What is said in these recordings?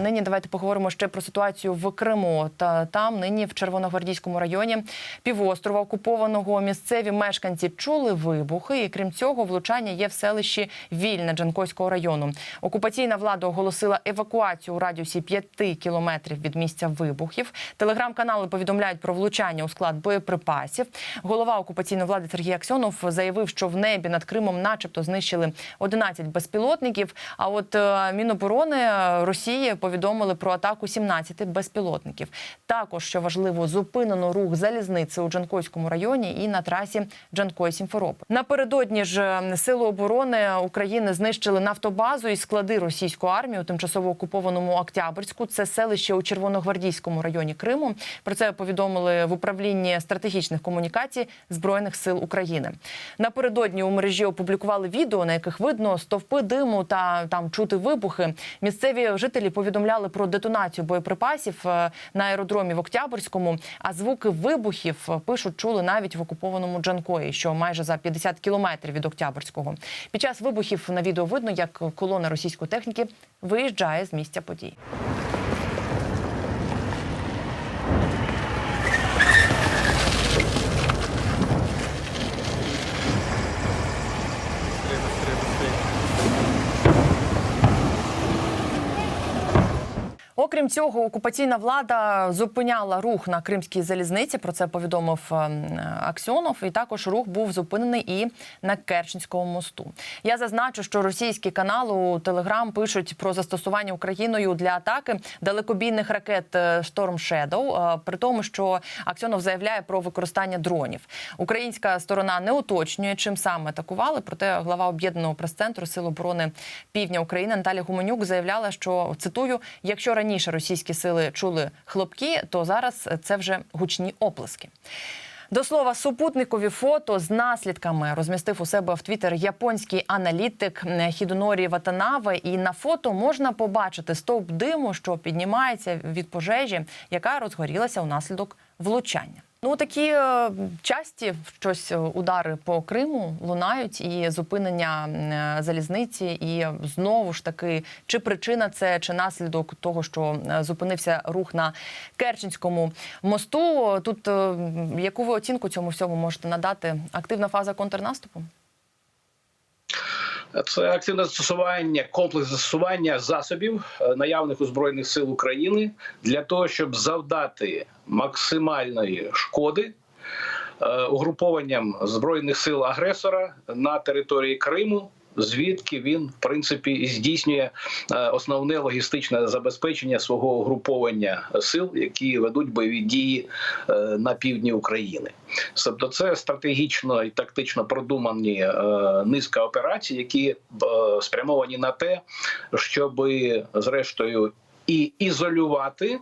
Нині давайте поговоримо ще про ситуацію в Криму. Та там нині в Червоногвардійському районі півострова окупованого місцеві мешканці чули вибухи. І крім цього, влучання є в селищі Вільне Джанкойського району. Окупаційна влада оголосила евакуацію у радіусі 5 кілометрів від місця вибухів. Телеграм-канали повідомляють про влучання у склад боєприпасів. Голова окупаційної влади Сергій Аксьонов заявив, що в небі над Кримом, начебто, знищили 11 безпілотників. А от е, Міноборони Росії повідомили про атаку 17 безпілотників. Також що важливо, зупинено рух залізниці у Джанкойському районі і на трасі Джанкой Сімферополь. Напередодні ж е, сили оборони України знищили нафтобазу і склади російської армії у тимчасово окупованому Октябрьську. Це селище у Червоногвардійському районі Криму. Про це повідомили в управлінні стратегічних комунікацій збройних сил України. Напередодні у мережі опублікували відео, на яких видно стовпи диму та там чути вибухи. Місцеві жителі повідомляли про детонацію боєприпасів е, на аеродромі в Октябрьському. А звуки вибухів е, пишуть чули навіть в окупованому Джанкої, що майже за 50 кілометрів від Октябрьського. Під час вибухів на відео видно, як колона російської техніки виїжджає з місця подій. Окрім цього, окупаційна влада зупиняла рух на кримській залізниці. Про це повідомив е, Аксьонов. І також рух був зупинений і на Керченському мосту. Я зазначу, що російські канали у Телеграм пишуть про застосування Україною для атаки далекобійних ракет Shadow, е, при тому, що Аксьонов заявляє про використання дронів. Українська сторона не уточнює, чим саме атакували. Проте глава об'єднаного прес-центру Сил оборони Півдня України Наталія Гуменюк заявляла, що цитую: якщо раніше російські сили чули хлопки, то зараз це вже гучні оплески. До слова, супутникові фото з наслідками розмістив у себе в Твіттер японський аналітик Хідонорі Ватанаве. І на фото можна побачити стовп диму, що піднімається від пожежі, яка розгорілася унаслідок влучання. Ну такі е, часті щось е, удари по Криму лунають і зупинення е, залізниці, і знову ж таки, чи причина це, чи наслідок того, що зупинився рух на Керченському мосту. Тут яку ви оцінку цьому всьому можете надати? Активна фаза контрнаступу? Це активне застосування, комплекс застосування засобів е, наявних у збройних сил України для того, щоб завдати максимальної шкоди е, угрупованням збройних сил агресора на території Криму. Звідки він в принципі здійснює е, основне логістичне забезпечення свого угруповання сил, які ведуть бойові дії е, на півдні України. Тобто, це стратегічно і тактично продумані е, низка операцій, які спрямовані на те, щоб зрештою і ізолювати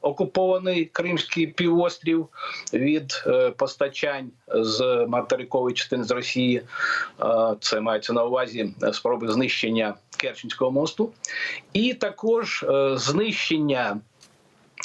окупований Кримський півострів від е, постачань з материкової частини з Росії. Е, це мається на увазі спроби знищення Керченського мосту, і також е, знищення.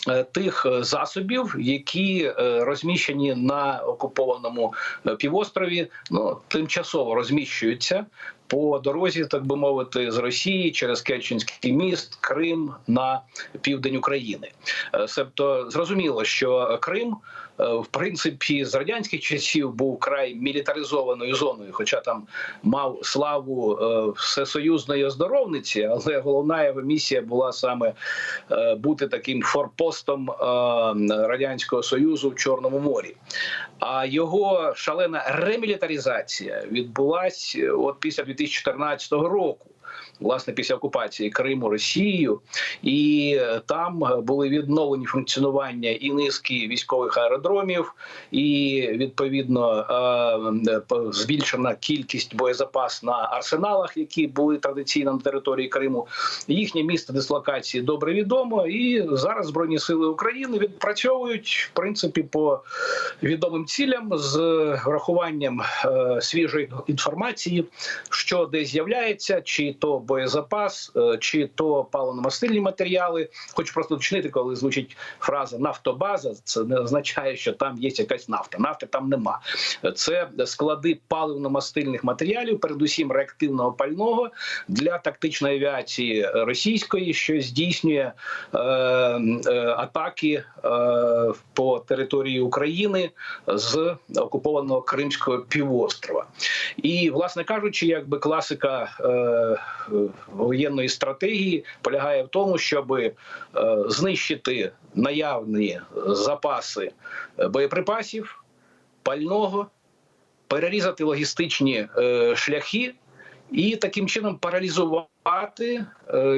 е, Тих е, засобів, які е, розміщені на окупованому е, півострові, ну тимчасово розміщуються по дорозі, так би мовити, з Росії через Керченський міст, Крим на південь України. Е, Себто зрозуміло, що Крим. е, В принципі, з радянських часів був край мілітаризованою зоною, хоча там мав славу е, всесоюзної оздоровниці, але головна його місія була саме бути таким форпостом радянського союзу в Чорному морі. А його шалена ремілітаризація відбулась е, от після 2014 року. Власне, після окупації Криму Росією, і е, там е, були відновлені функціонування і низки військових аеродромів, і відповідно е, збільшена кількість боєзапас на арсеналах, які були традиційно на території Криму. Їхнє місце дислокації добре відомо, і зараз збройні сили України відпрацьовують в принципі по відомим цілям з врахуванням свіжої інформації, що де з'являється, чи то боєзапас, е, чи то паливно-мастильні матеріали. Хочу просто уточнити, коли звучить фраза нафтобаза, це не означає, що там є якась нафта. Нафти там нема. Це склади паливно-мастильних матеріалів, передусім реактивного пального для тактичної авіації російської, що здійснює е, е, атаки е, по території України з окупованого Кримського півострова. І, власне кажучи, якби класика е, воєнної стратегії полягає в тому, щоб е, знищити наявні запаси е, боєприпасів, пального, перерізати логістичні е, шляхи і таким чином паралізувати е,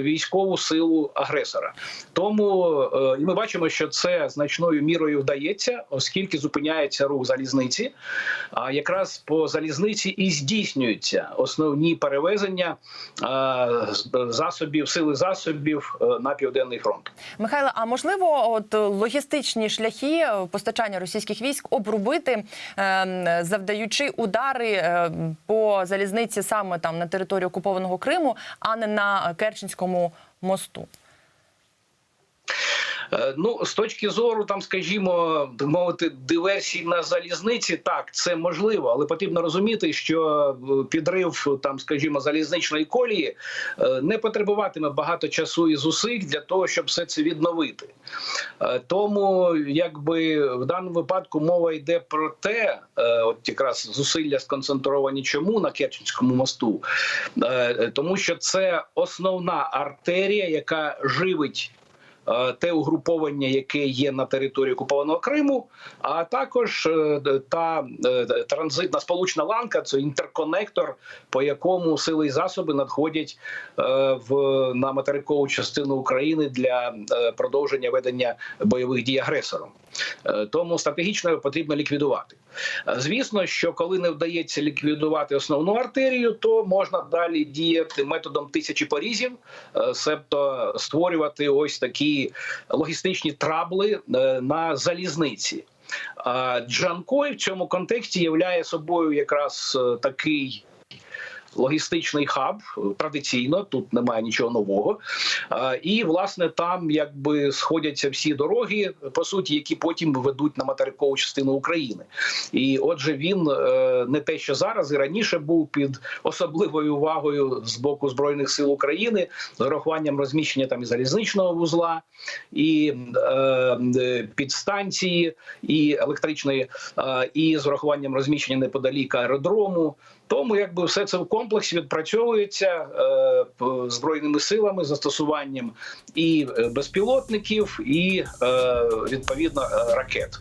військову силу агресора. Тому е, і ми бачимо, що це значною мірою вдається, оскільки зупиняється рух залізниці. А якраз по залізниці і здійснюються основні перевезення е, засобів, сили засобів на південний фронт. Михайло, а можливо, от логістичні шляхи постачання російських військ обрубити, е, завдаючи удари е, по залізниці саме там на території окупованого Криму, а не на Керченському мосту? Е, Ну, з точки зору, там, скажімо, мовити, диверсій на залізниці, так це можливо, але потрібно розуміти, що е, підрив там, скажімо, залізничної колії е, не потребуватиме багато часу і зусиль для того, щоб все це відновити. Тому, якби в даному випадку мова йде про те, от якраз зусилля сконцентровані чому на Керченському мосту, тому що це основна артерія, яка живить те угруповання, яке є на території окупованого Криму, а також е, та е, транзитна сполучна ланка це інтерконектор, по якому сили і засоби надходять е, в на материкову частину України для е, продовження ведення бойових дій агресором. Е, Тому стратегічно потрібно ліквідувати. Звісно, що коли не вдається ліквідувати основну артерію, то можна далі діяти методом тисячі порізів, е, себто створювати ось такі логістичні трабли е, на залізниці. Джанкой в цьому контексті являє собою якраз е, такий. Логістичний хаб традиційно тут немає нічого нового, і власне там якби сходяться всі дороги, по суті, які потім ведуть на материкову частину України. І отже, він е, не те, що зараз і раніше був під особливою увагою з боку збройних сил України з урахуванням розміщення там і залізничного вузла, і е, е, підстанції, і електричної, е, і з урахуванням розміщення неподалік аеродрому. Тому якби все це в комплексі відпрацьовується е, збройними силами, застосуванням і е, безпілотників, і е, відповідно е, ракет.